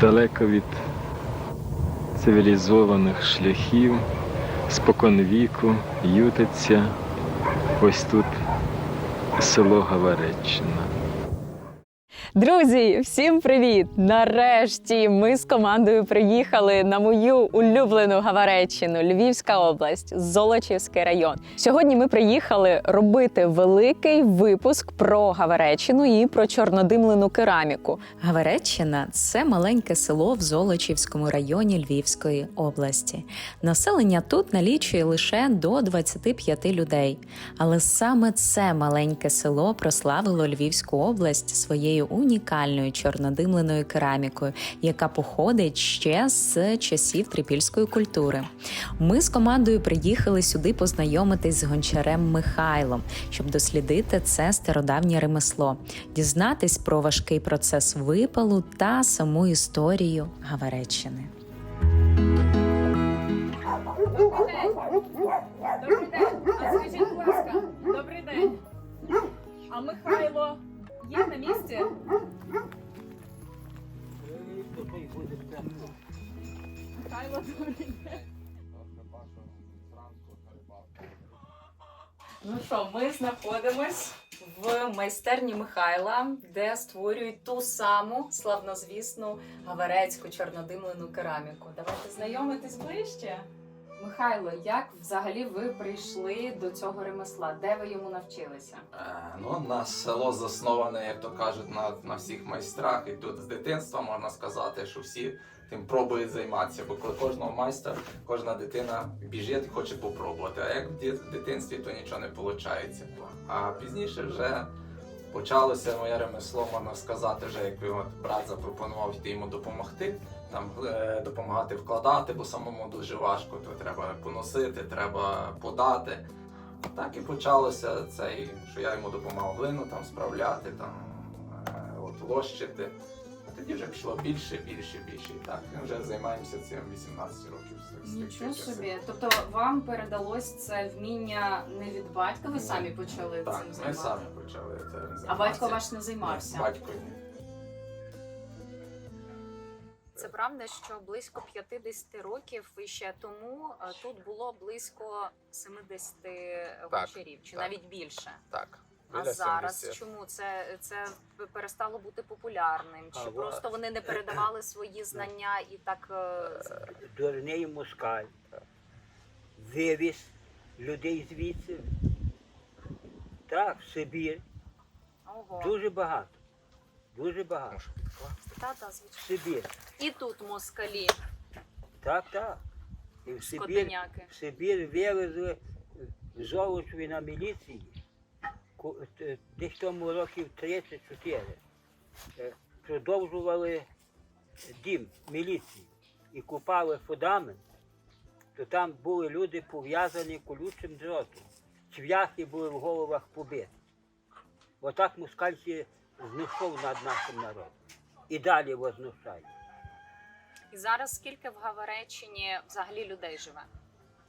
далеко від цивілізованих шляхів, споконвіку ютиться ось тут село Гавареччина. Друзі, всім привіт! Нарешті ми з командою приїхали на мою улюблену Гавареччину, Львівська область, Золочівський район. Сьогодні ми приїхали робити великий випуск про Гавареччину і про чорнодимлену кераміку. Гавареччина це маленьке село в Золочівському районі Львівської області. Населення тут налічує лише до 25 людей. Але саме це маленьке село прославило Львівську область своєю унікальною чорнодимленою керамікою, яка походить ще з часів трипільської культури. Ми з командою приїхали сюди познайомитись з гончарем Михайлом, щоб дослідити це стародавнє ремесло, дізнатись про важкий процес випалу та саму історію Гавареччини. Добрий день. А Михайло є на місці? Михайло. Ну що, ми знаходимось в майстерні Михайла, де створюють ту саму славнозвісну гаварецьку чорнодимлену кераміку. Давайте знайомитись ближче. Михайло, як взагалі ви прийшли до цього ремесла? Де ви йому навчилися? Е, Ну, наше село засноване, як то кажуть, на, на всіх майстрах. І тут з дитинства можна сказати, що всі тим пробують займатися. Бо кожного майстра, кожна дитина біжить і хоче попробувати. А як в дитинстві, то нічого не виходить. А пізніше вже почалося моє ремесло, можна сказати, вже як брат запропонував йти йому допомогти. Там е, допомагати вкладати, бо самому дуже важко, то треба поносити, треба подати. Так і почалося цей, що я йому допомагав глину там справляти, там е, от лощити. А тоді вже пішло більше, більше, більше. І так, ми вже займаємося цим 18 років. Нічого собі. Тобто вам передалось це вміння не від батька, ви самі почали Так, цим ми самі почали це займатися. А батько ваш не займався? Ні, батько ні. Це правда, що близько 50 років і ще тому е, тут було близько 70 гончарів, чи так. навіть більше. Так. А зараз 70. чому це, це перестало бути популярним? Чи А, просто вони не передавали свої знання і так е, дурний москаль вивіз людей звідси. Так, в Сибір. ого, Дуже багато. Дуже багато. Та та звичайно. Сибір. І тут москалі, Так, так. І в Сибір, скотиняки. в Сибір вивезли Золочеві на міліції. Ку- т- Десь тому років 34. Е, Продовжували дім міліції і купали фундамент, то там були люди пов'язані колючим дротом. Цвяхи були в головах побиті. Отак москальці знайшов над нашим народом. І далі вознушає. І зараз скільки в Гавареччині взагалі людей живе?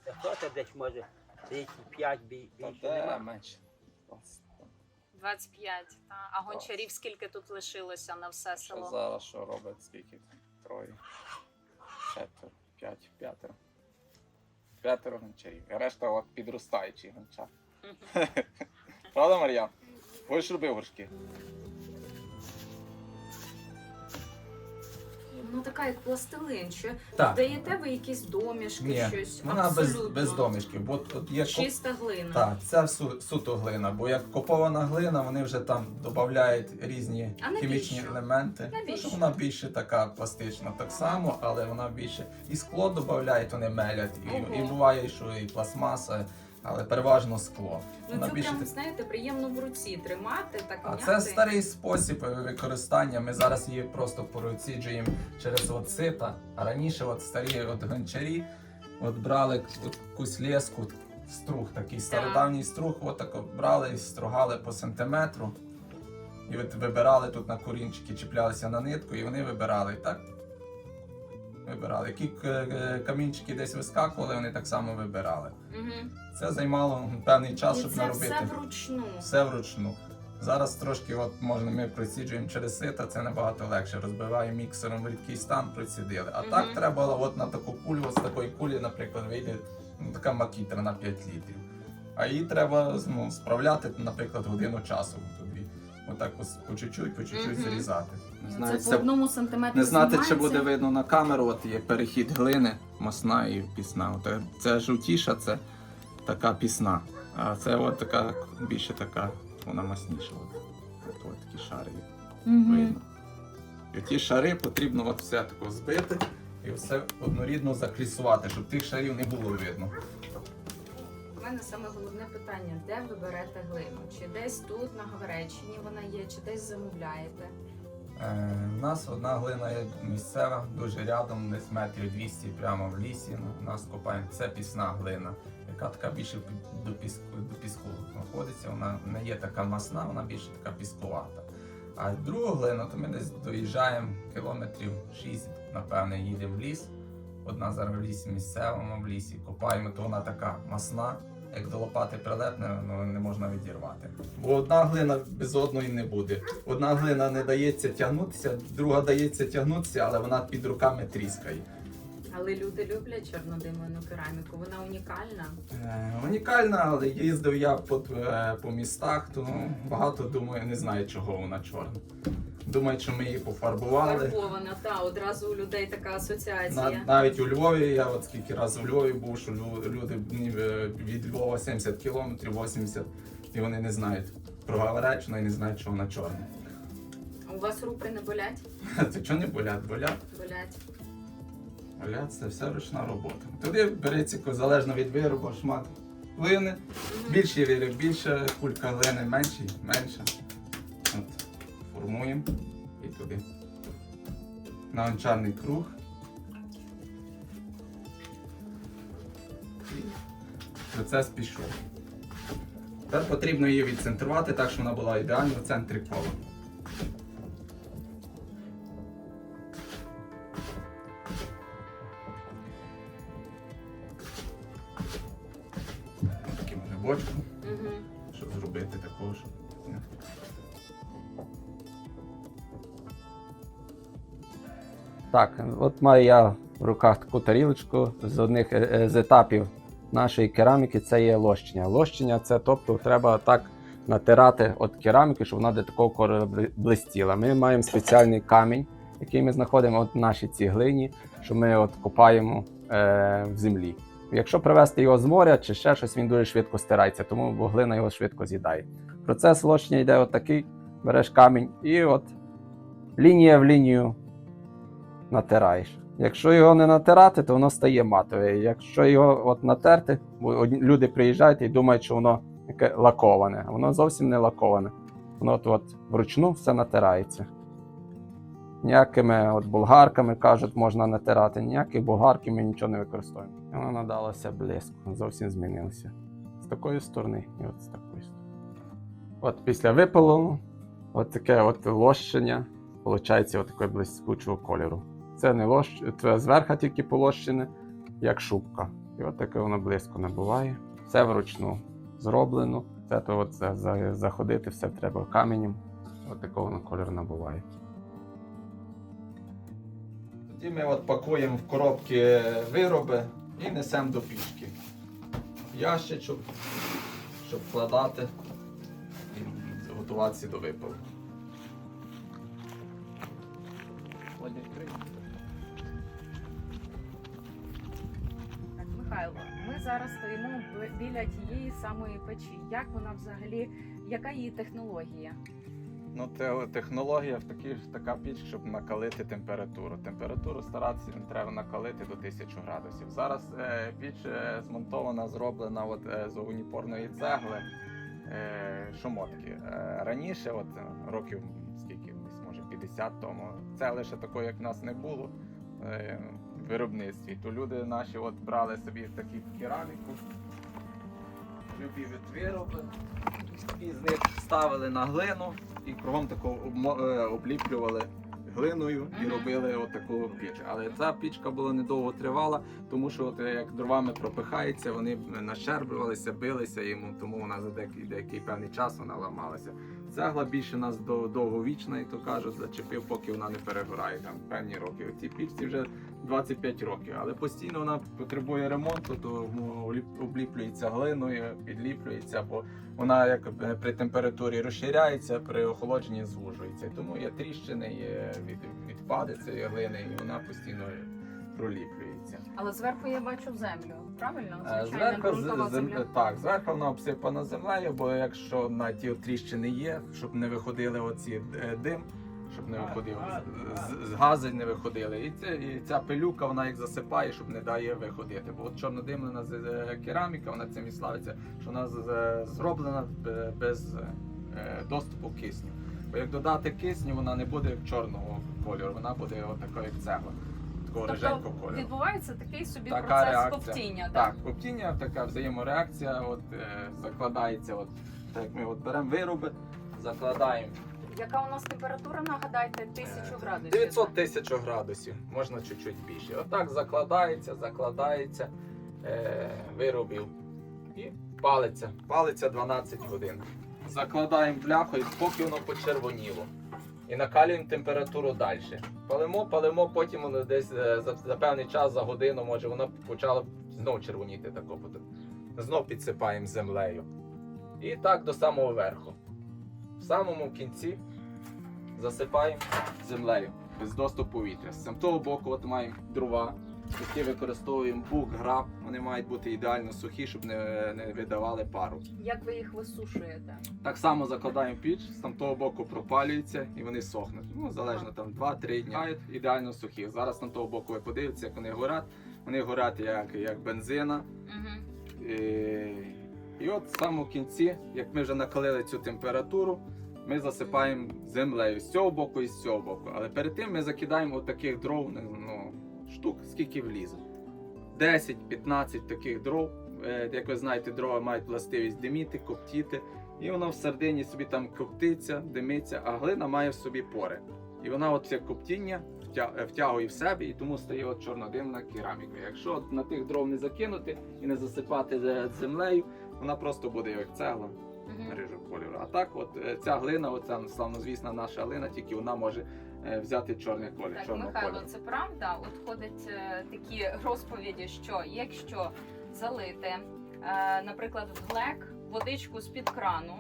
Та хто то десь може 35 бі- Та більше де нема. менше. 25. Та. А гончарів скільки тут лишилося на все Що село? зараз що робить? Скільки? Троє, четверо, п'ять, п'ятеро. П'ятеро гончарів. І решта от підростаючі гончар. Правда, Мар'ян? Будеш робив горшки? Ну така як пластилин. Чи Так. даєте ви якісь домішки, Ні, щось? вона без, Абсолютно. без домішків. Бо тут є коп- Чиста глина. Так, це су, суто глина, бо як копована глина, вони вже там додають різні А навіщо? хімічні елементи. Навіщо? Тому що вона більше така пластична, так само, але вона більше і скло додають, вони мелять, і, Ого. і буває, що і пластмаса, але переважно скло. Ну Вона це більше прям, знаєте, приємно в руці тримати, так А м'яти. це старий спосіб е, використання. Ми зараз її просто проціджуємо через от сита. А раніше от старі от гончарі от брали от якусь леску, струг такий стародавній струг, от так от брали і стругали по сантиметру. І от вибирали тут на корінчики, чіплялися на нитку, і вони вибирали. І так вибирали. Які е, камінчики десь вискакували, вони так само вибирали. Угу. Це займало певний час, І щоб це наробити. все вручну. Все вручну. Зараз трошки, от можна, ми проціджуємо через сито, це набагато легше. Розбиваємо міксером в рідкий стан, процідили. А так Мгм. треба от на таку кулю, от з такої кулі, наприклад, вийде ну, така макітра на 5 літрів. А її треба ну, справляти, наприклад, годину часу. Тобі. Отак ось по чуть-чуть, по чуть-чуть Мгм. зрізати. Не Це знаю, по одному сантиметру не знати, чи буде видно на камеру, от є перехід глини, масна і пісна. От, е, це жовтіша, це така пісна. А це от така більше така, вона масніша. От, от, от такі шари є, Мгм. видно. І ті шари потрібно от все тако збити і все однорідно заклісувати, щоб тих шарів не було видно. У мене саме головне питання: де ви берете глину? Чи десь тут, на Гавреччині вона є, чи десь замовляєте? У нас одна глина є місцева, дуже рядом, десь метрів 200 прямо в лісі. Ну, нас копаємо. Це пісна глина, яка така більше до піску, до піску знаходиться. Вона не є така масна, вона більше така піскувата. А другу глину, то ми десь доїжджаємо кілометрів 6, напевне, їдемо в ліс. Одна зараз в лісі місцевому в лісі, копаємо, то вона така масна, як до лопати прилепне, ну не можна відірвати. Бо одна глина без одної не буде. Одна глина не дається тягнутися, друга дається тягнутися, але вона під руками тріскає. Але люди люблять чорнодимлену кераміку, вона унікальна. Е, унікальна, але їздив я по, е, по містах, то багато думаю, не знаю, чого вона чорна. Думають, що ми її пофарбували. Фарбована, та одразу у людей така асоціація. На, навіть у Львові, я от скільки разів у Львові був, що люди від Львова 70 кілометрів, 80, і вони не знають про Гаверечну і не знають, що вона чорна. У вас рупри не болять? Це чого не болять? Болять. Болять. Болять це все ручна робота. Туди береться залежно від виробу, шмат глини. Більший виріб, більша кулька глини, менший, менша. От, формуємо і туди. На гончарний круг. І процес пішов. Тепер потрібно її відцентрувати так, щоб вона була ідеально в центрі кола. Грибочком, Угу. щоб зробити також. Так, от маю я в руках таку тарілочку з одних е, е, з етапів нашої кераміки це є лощення. Лощення це тобто треба так натирати от кераміки, щоб вона до такого кольору блистіла. Ми маємо спеціальний камінь, який ми знаходимо от в нашій цій глині, що ми от копаємо е, в землі. Якщо привезти його з моря чи ще щось, він дуже швидко стирається, тому бо глина його швидко з'їдає. Процес лощення йде отакий: береш камінь і от лінія в лінію натираєш. Якщо його не натирати, то воно стає матове. Якщо його от натерти, люди приїжджають і думають, що воно яке лаковане, воно зовсім не лаковане. Воно от, от вручну все натирається. Ніякими от болгарками кажуть, можна натирати, ніяких болгарки ми нічого не використовуємо. І воно надалося блиску, зовсім змінилося. З такої сторони і от з такої сторони. От після випалу, от таке от лощення, виходить от такого блискучого кольору. Це не лощ, це зверху тільки полощене, як шубка. І от таке воно близько набуває. Все вручну зроблено. Це то от за- за- заходити все треба каменем. От такого воно кольор набуває. Тоді ми от пакуємо в коробки вироби і несемо до пічки. Ящичок, щоб вкладати і готуватися до випалу. Так, Михайло, ми зараз стоїмо біля тієї самої печі. Як вона взагалі, яка її технологія? Ну, те, технологія в такі, така піч, щоб накалити температуру. Температуру старатися треба накалити до 1000 градусів. Зараз е, піч е, змонтована, зроблена от, е, з уніпорної цегли е, шомотки. Е, раніше, от е, років скільки, може 50 тому, це лише такої, як в нас не було. Е, в виробництві. То люди наші от брали собі такі кераміку, любі від вироби, і з них ставили на глину і кругом тако е, обліплювали глиною і робили отаку піч. Але ця пічка була недовго тривала, тому що от як дровами пропихається, вони нащерблювалися, билися йому, тому вона за деякий, деякий певний час вона ламалася. Цегла більше нас до- довговічна, і то кажуть, зачепив, поки вона не перегорає там певні роки. Ці пічці вже 25 років, але постійно вона потребує ремонту, то ну, обліплюється глиною, підліплюється, бо вона як при температурі розширяється, при охолодженні звужується. Тому є тріщини, є від, відпади цієї глини, і вона постійно проліплюється. Але зверху я бачу землю. Правильно? Е, Звичайна Зверху, земля. так, зверху вона обсипана землею, бо якщо на ті тріщини є, щоб не виходили оці е, дим, щоб не виходив з, з гази не виходили. І, це, і ця пилюка вона їх засипає, щоб не дає виходити. Бо от чорнодимлена е, кераміка, вона цим і славиться, що вона зроблена без е, доступу кисню. Бо як додати кисню, вона не буде чорного кольору, вона буде отака, як цегла, такого риженького Тобто кольору. відбувається такий собі Така процес реакція. ковтіння. Так, коптіння, така взаємореакція, от е, закладається, от так як ми от беремо вироби, закладаємо Яка у нас температура, нагадайте, тисячу градусів. 900 тисяч градусів, можна чуть-чуть більше. Отак закладається, закладається е, виробів і палиться. Палиться 12 годин. Закладаємо бляху, і поки воно почервоніло. І накалюємо температуру далі. Палимо, палимо, потім воно десь е, за, за певний час, за годину, може, воно почало знов червоніти. Знов підсипаємо землею. І так до самого верху. В самому кінці засипаємо землею без доступу повітря. З того боку от маємо дрова, які використовуємо бук, граб. Вони мають бути ідеально сухі, щоб не, не видавали пару. Як ви їх висушуєте? Так само закладаємо піч, з там того боку пропалюються і вони сохнуть. Ну, залежно там 2-3 дні. Ідеально сухі. Зараз там того боку ви подивитеся, як вони горять. Вони горять як, як бензина. Угу. І, і от в самому кінці, як ми вже накалили цю температуру, ми засипаємо землею з цього боку і з цього боку. Але перед тим ми закидаємо таких дров, ну, штук, скільки влізе. 10-15 таких дров. Е, Як ви знаєте, дрова мають властивість диміти, коптіти. І воно всередині собі там коптиться, димиться, а глина має в собі пори. І вона от це коптіння втягує в себе, і тому стає от чорнодимна кераміка. Якщо на тих дров не закинути і не засипати е, землею, вона просто буде як цегла рижого кольору. А так, от е, ця глина, оця славнозвісна наша глина, тільки вона може е, взяти чорний колір. Так, чорного Михайло, кольору. це правда. От ходять е, такі розповіді, що якщо залити, е, наприклад, в глек водичку з-під крану,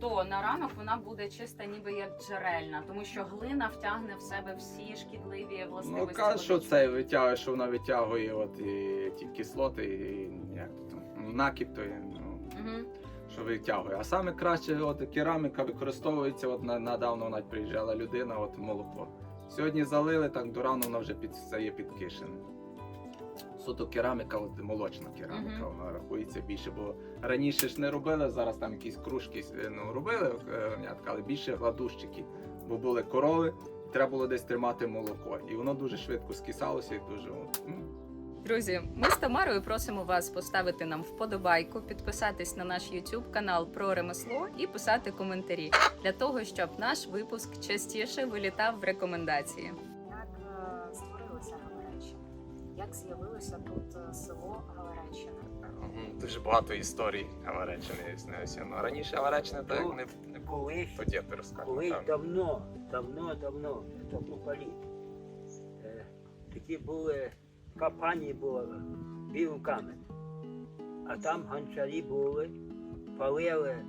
то на ранок вона буде чиста, ніби як джерельна, тому що глина втягне в себе всі шкідливі Ну, властивості. каже, що це витягує, що вона витягує от, і ті кислоти, і як то ну, накіп, то що витягує. А саме краще от, кераміка використовується, от недавно навіть приїжджала людина, от молоко. Сьогодні залили, так до рано вона вже під, стає підкишена. Суто кераміка, от молочна кераміка, Мгм. вона рахується більше, бо раніше ж не робили, зараз там якісь кружки е, ну, робили, е, але більше гладущики, бо були корови, треба було десь тримати молоко. І воно дуже швидко скисалося і дуже. ну, Друзі, ми з Тамарою просимо вас поставити нам вподобайку, підписатись на наш YouTube канал про ремесло і писати коментарі для того, щоб наш випуск частіше вилітав в рекомендації. Як е, створилося Гавореччина? Як з'явилося тут е, село Гавореччина? Мгм, Дуже багато історій Авареччини існується. Ну, раніше Авареччина так Ну, не, не було. Колись, Тоді ти розкажеш. колись так. давно, давно, давно, це політ. Е, такі були, капані були, білий камінь. А там гончарі були, палили е,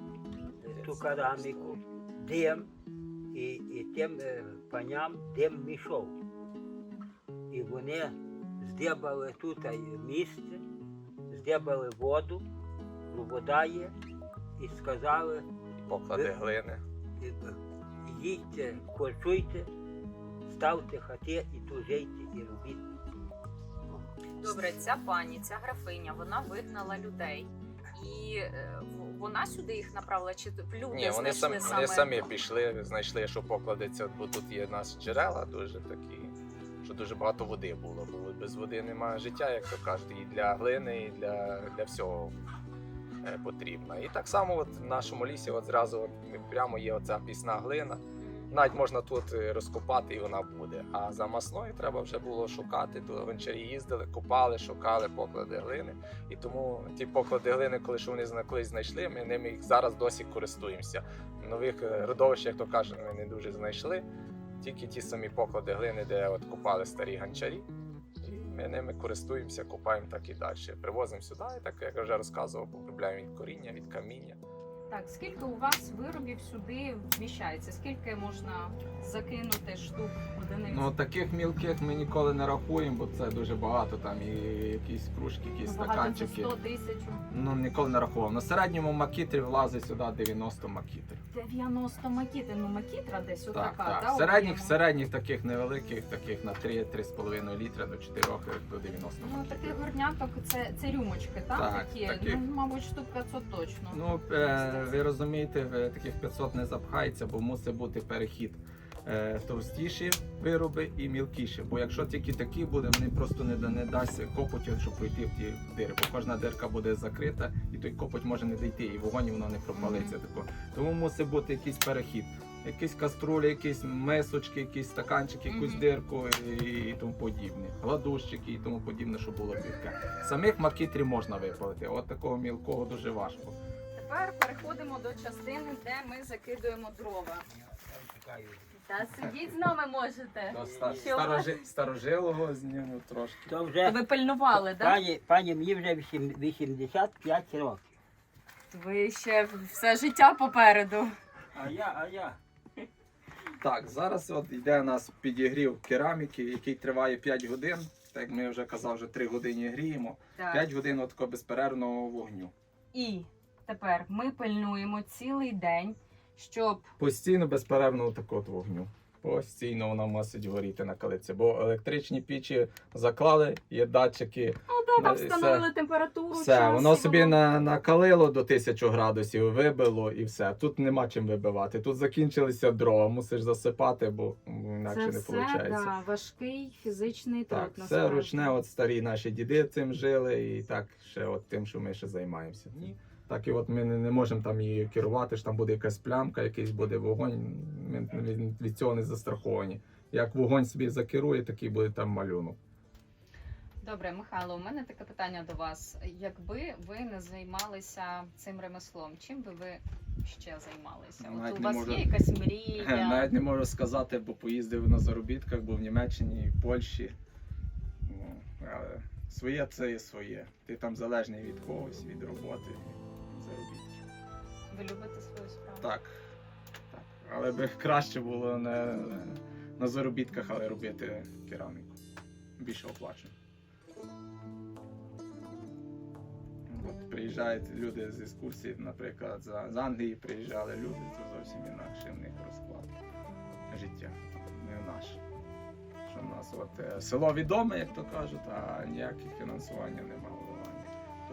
ту кераміку, дим, і, і тим е, паням дим мішов. І вони здебали тут е, місце, здебали воду, ну, вода є, і сказали, Поклади глини. їдьте, корчуйте, ставте хати і тужейте, і робіть. Добре, ця пані, ця графиня, вона вигнала людей. І е, вона сюди їх направила, чи люди Ні, вони самі, вони самі пішли, знайшли, що покладеться, бо тут є нас джерела дуже такі, що дуже багато води було. Бо без води немає життя, як то кажуть, і для глини, і для, для всього е, потрібно. І так само от в нашому лісі от зразу от прямо є оця пісна глина. Навіть можна тут е, розкопати і вона буде. А за масною треба вже було шукати. То гончарі їздили, копали, шукали поклади глини. І тому ті поклади глини, коли що вони колись знайшли, ми ними їх зараз досі користуємося. Нових е, родовищ, як то кажуть, ми не дуже знайшли. Тільки ті самі поклади глини, де от копали старі гончарі. Ми ними користуємося, копаємо так і далі. Привозимо сюди, і так як я вже розказував, поробляємо від коріння, від каміння. Так, скільки у вас виробів сюди вміщається? Скільки можна закинути штук одиниць? Ну таких мілких ми ніколи не рахуємо, бо це дуже багато. Там і якісь кружки, якісь Багато стаканчики. 100 тисяч. Ну ніколи не рахував. На середньому макітрі влазить сюди 90 макітрів. 90 макіти. Ну макітра десь Так, отака, так. да, Середніх, середніх таких невеликих, таких на 3-3,5 літра до 4 до 90 Ну таких горняток це, це рюмочки, так? Так, такі? таких. Ну, мабуть, штук 500 точно. Ну, е, ви розумієте, в таких 500 не запхається, бо мусить бути перехід. Е, товстіші вироби і мілкіші. Бо якщо тільки такі буде, вони просто не, не дасть копоть, щоб пройти в ті дири. Бо кожна дирка буде закрита, і той копоть може не дійти, і вогонь воно не пропалиться. Тако. Тому мусить бути якийсь перехід. Якісь каструлі, якісь мисочки, якісь стаканчики, якусь Мгм. дирку і, і тому подібне. Гладущики і тому подібне, щоб було бідке. Самих макітрів можна випалити, от такого мілкого дуже важко. Тепер переходимо до частини, де ми закидуємо дрова. Та сидіть з нами можете. До ста- Що? старожи- старожилого зніму трошки. То вже Ви пильнували, так? пані, пані мені вже вісім- 85 років. Ви ще все життя попереду. А я, а я. Так, зараз от йде у нас підігрів кераміки, який триває 5 годин. Так як ми вже казав, вже 3 години гріємо. 5 годин от такого безперервного вогню. І тепер ми пильнуємо цілий день, щоб Постійно безперервно так от вогню. Постійно вона мусить горіти на калиці, бо електричні пічі заклали, є датчики. ну да, там встановили температуру. Все, час, воно собі на, накалило до 1000 градусів, вибило і все. Тут нема чим вибивати. Тут закінчилися дрова, мусиш засипати, бо інакше Це не все виходить. да, важкий фізичний труд. Так, все ручне, от старі наші діди цим жили, і так ще от тим, що ми ще займаємося. Ні. Так і от ми не, не можемо там її керувати, що там буде якась плямка, якийсь буде вогонь. Ми від, від цього не застраховані. Як вогонь собі закерує, такий буде там малюнок. Добре, Михайло, у мене таке питання до вас. Якби ви не займалися цим ремеслом, чим би ви ще займалися? Навіть От у вас можу. є якась мрія? Навіть не можу сказати, бо поїздив на заробітках, був в Німеччині, і в Польщі. Ну, але своє це є своє. Ти там залежний від когось, від роботи. Ви любите свою справу? Так. так. Але би краще було не на заробітках, але робити кераміку. Більше оплачено. Приїжджають люди з екскурсії, наприклад, з, з Англії приїжджали люди, це зовсім інакше в них розклад життя, не наш. Що в нас от, е, село відоме, як то кажуть, а ніяких фінансування немає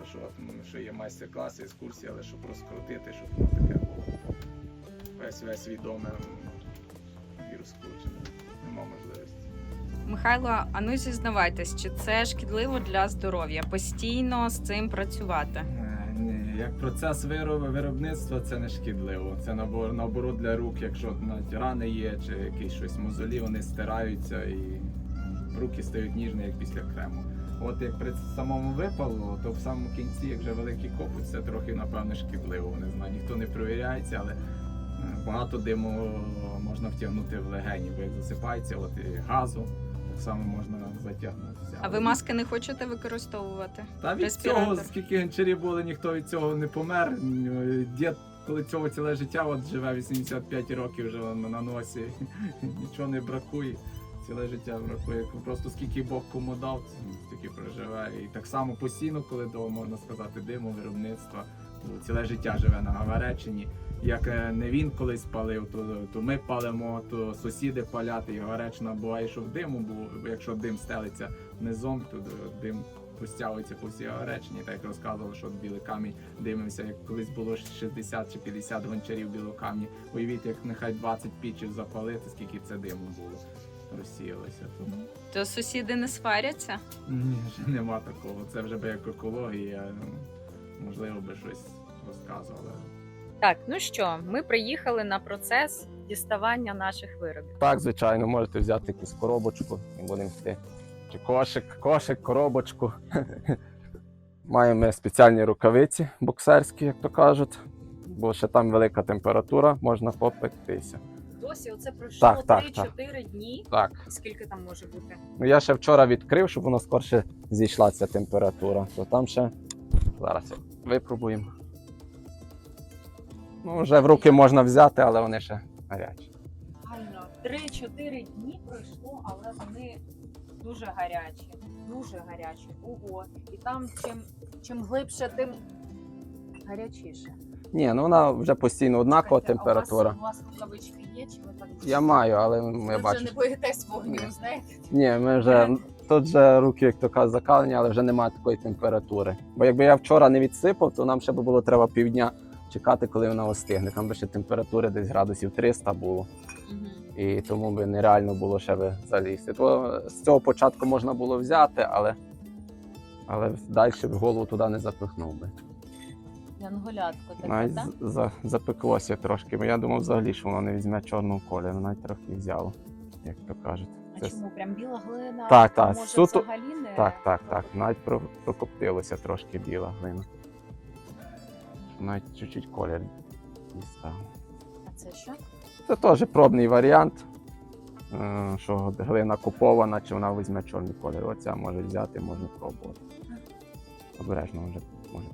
вливання. То що, от, ну, що є майстер-класи, екскурсії, але щоб розкрутити, щоб воно таке було весь весь відоме і розкручене. Нема можливості. Михайло, а ну зізнавайтесь, чи це шкідливо для здоров'я? Постійно з цим працювати? Е, Ні, як процес вироб- виробництва це не шкідливо. Це набор наоборот для рук, якщо навіть рани є, чи якісь щось мозолі, вони стираються і руки стають ніжні, як після крему. От як при самому випалу, то в самому кінці, як вже великий копоть, це трохи напевно шкідливо. Не знаю, ніхто не перевіряється, але е, багато диму можна втягнути в легені, бо як засипається, от і газу так само можна затягнутися. А ви маски не хочете використовувати? Та від Респіратор. цього, скільки гончарів були, ніхто від цього не помер. Дід, коли цього ціле життя от живе 85 років вже на носі. Нічого не бракує. Ціле життя бракує. Просто скільки Бог кому дав, стільки проживе. І так само постійно, коли до, можна сказати, диму, виробництва, ціле життя живе на Гагареччині. Як е, не він колись палив, то, то ми палимо, то сусіди палять, і Гагареччина буває, що в диму, бо якщо дим стелиться низом, то дим розтягується по всій Гагареччині. Так як розказували, що білий камінь димився, як колись було 60 чи 50 гончарів білого камні. Уявіть, як нехай 20 пічів запалити, скільки це диму було. Розсіялося. То То сусіди не сваряться? ні, вже нема такого. Це вже би як екологія. ну, Можливо, би щось розказували. Так, ну що, ми приїхали на процес діставання наших виробів. Так, звичайно, можете взяти якусь коробочку і будемо йти. Чи кошик, кошик, коробочку. Маємо спеціальні рукавиці боксерські, як то кажуть, бо ще там велика температура, можна попектися. Досі оце пройшло Так, так, 3-4 дні. Так. Скільки там може бути? Ну я ще вчора відкрив, щоб воно скорше зійшла ця температура. То там ще зараз випробуємо. Ну, вже в руки можна взяти, але вони ще гарячі. Реально, 3-4 дні пройшло, але вони дуже гарячі. Дуже гарячі. Ого. І там чим, чим глибше, тим гарячіше. Ні, ну вона вже постійно однакова Слухайте, температура. А у вас, у вас рукавички є, чи ви так? Я маю, але Ви ми вже не боїтесь вогню, Ні. знаєте? Ні, ми вже тут вже руки, як то кажуть, закалені, але вже немає такої температури. Бо якби я вчора не відсипав, то нам ще би було треба півдня чекати, коли вона остигне. Там би ще температура десь градусів 300 було. І тому би нереально було ще би залізти. То з цього початку можна було взяти, але, але далі б голову туди не запихнув би. Янголятко таке, Навіть так? за, запеклося трошки, бо я думав взагалі, що воно не візьме чорного кольору, навіть трохи взяло, як то кажуть. А Це чому прям біла глина? Так, так, Може, суто- взагалі не Так, так, так. Навіть про- прокоптилося трошки біла глина. Навіть чуть-чуть колір дістав. А це що? Це теж пробний варіант. е, Що глина купована, чи вона візьме чорний колір. Оця може взяти, можна пробувати. Обережно може. може.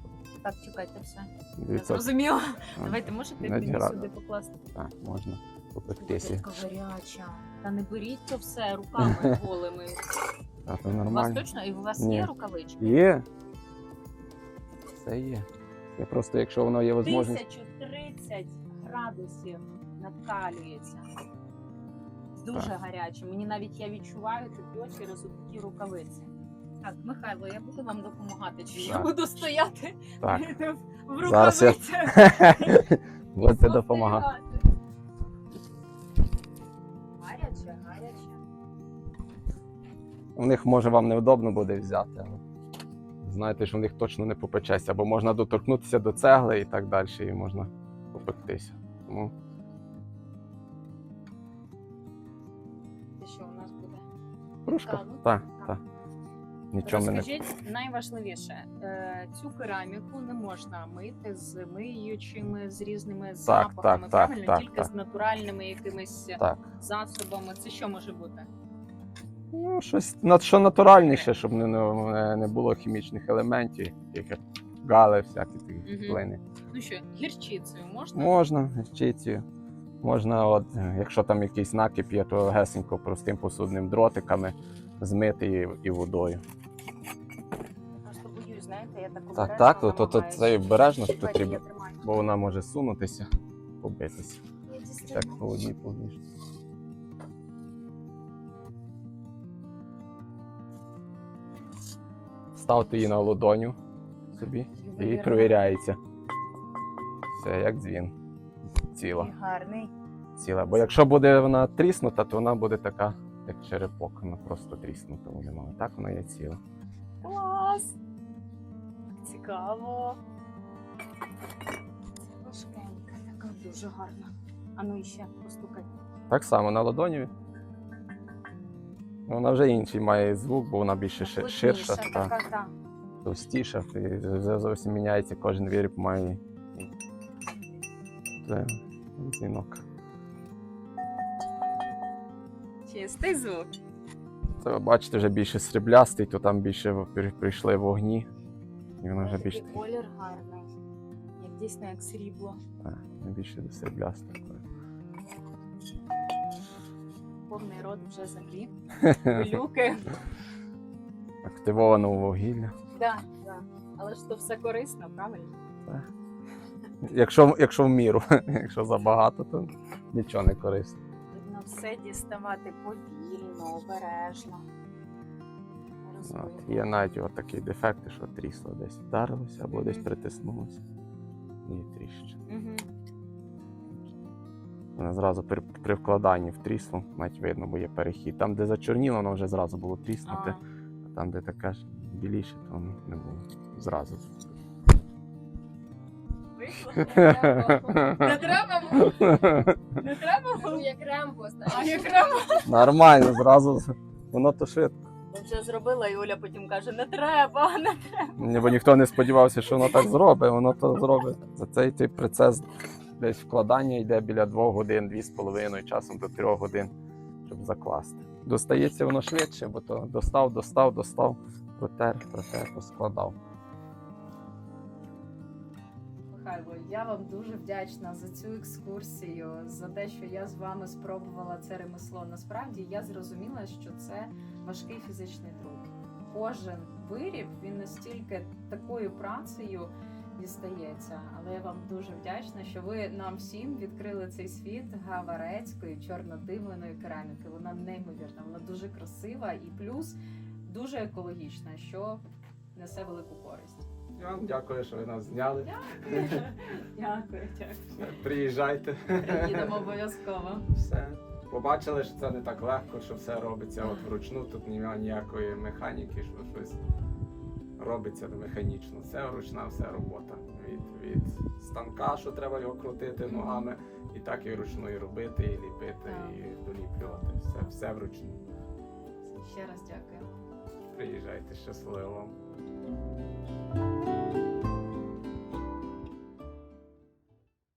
Так, чекайте все. Я зрозуміла. а, Давайте можете мені діра. сюди покласти. так, можна попектися. Така гаряча. Та не беріть то все руками голими. Так, це У вас нормально. точно? І у вас Ні. є рукавички? Є. Все є. Я просто, якщо воно є можливість. 1030 градусів накалюється. Дуже Так. гаряче. Мені навіть я відчуваю тепло через такі рукавиці. Так, Михайло, я буду вам допомагати, чи я буду стояти Так. в рукавицях? Будете допомагати. Гаряче, гаряче. У них може вам неудобно буде взяти, але знаєте, що в них точно не попечеться, бо можна доторкнутися до цегли і так далі, і можна попектися. Тому що у нас буде? кружка. Так, Так. Нічого ми не. Розкажіть найважливіше, е, цю кераміку не можна мити з миючими, з різними запахами, так, так, правильно? так, Тільки так. з натуральними якимись Так. засобами. Це що може бути? Ну, щось що натуральніше, щоб не, не, не було хімічних елементів, як гали, всякі такі плини. Ну що, гірчицею можна? Можна, гірчицею. Можна, от, е, якщо там якийсь накип є, то гесенько простим посудним дротиками змити і, і водою. Так Так, то, то, то це обережно Давайте, потрібно, бо вона може сунутися, побитися. Так, дістану. по одній по. Ставте її на ладоню собі і Ювелірно. перевіряється. Все, як дзвін. Ціла. Гарний. ціла. Бо якщо буде вона тріснута, то вона буде така, як черепок, вона просто тріснута вона є ціла. Клас! Цікаво. Це важкенька, така дуже гарна. А ну іще постукай. Так само на ладоні. Вона вже інший має звук, бо вона більше ши- ширша, Плотніша та, та. товстіша, і зовсім міняється кожен виріб має. Це дзвінок. Чистий звук. Це бачите, вже більше сріблястий, то там більше прийшли вогні. І воно вже Такий колір гарний. Як дійсно як срібло. так, більше до сріблястого. Повний рот вже землі. Пилюки. Активовано вугілля. Да, да. Але ж то все корисно, правильно? Якщо, якщо в міру, якщо забагато, то нічого не корисно. Потрібно все діставати повільно, обережно. От, є навіть от такі дефекти, що трісло десь вдарилося або десь притиснулося. І тріщить. Мгм. Вона зразу при, при вкладанні в трісло, навіть видно, бо є перехід. Там, де зачорніло, воно вже зразу було тріснуте, А, а там, де таке ж біліше, то воно не було зразу. Не треба було? Не треба було? Як Рембо, А як треба? Нормально, зразу воно то швидко. Я вже зробила, і Оля потім каже, не треба, не треба. Бо ніхто не сподівався, що воно так зробить, воно то зробить. За цей той процес десь вкладання йде біля двох годин, дві з половиною, часом до трьох годин, щоб закласти. Достається воно швидше, бо то достав, достав, достав, протер, протер, поскладав. Михайло, я вам дуже вдячна за цю екскурсію, за те, що я з вами спробувала це ремесло. Насправді я зрозуміла, що це важкий фізичний труд. Кожен виріб він настільки такою працею дістається. Але я вам дуже вдячна, що ви нам всім відкрили цей світ гаварецької чорнодимленої кераміки. Вона неймовірна, вона дуже красива і плюс дуже екологічна, що несе велику користь. Дякую, що ви нас зняли. Дякую, дякую. Приїжджайте. Їдемо обов'язково. Все. Побачили, що це не так легко, що все робиться от вручну. Тут немає ніякої механіки, що щось робиться механічно. Це ручна вся робота. Від, від станка, що треба його крутити ногами, і так і вручну і робити, і ліпити, і доліплювати. Все, все вручну. Ще раз дякую. Приїжджайте щасливо. thank you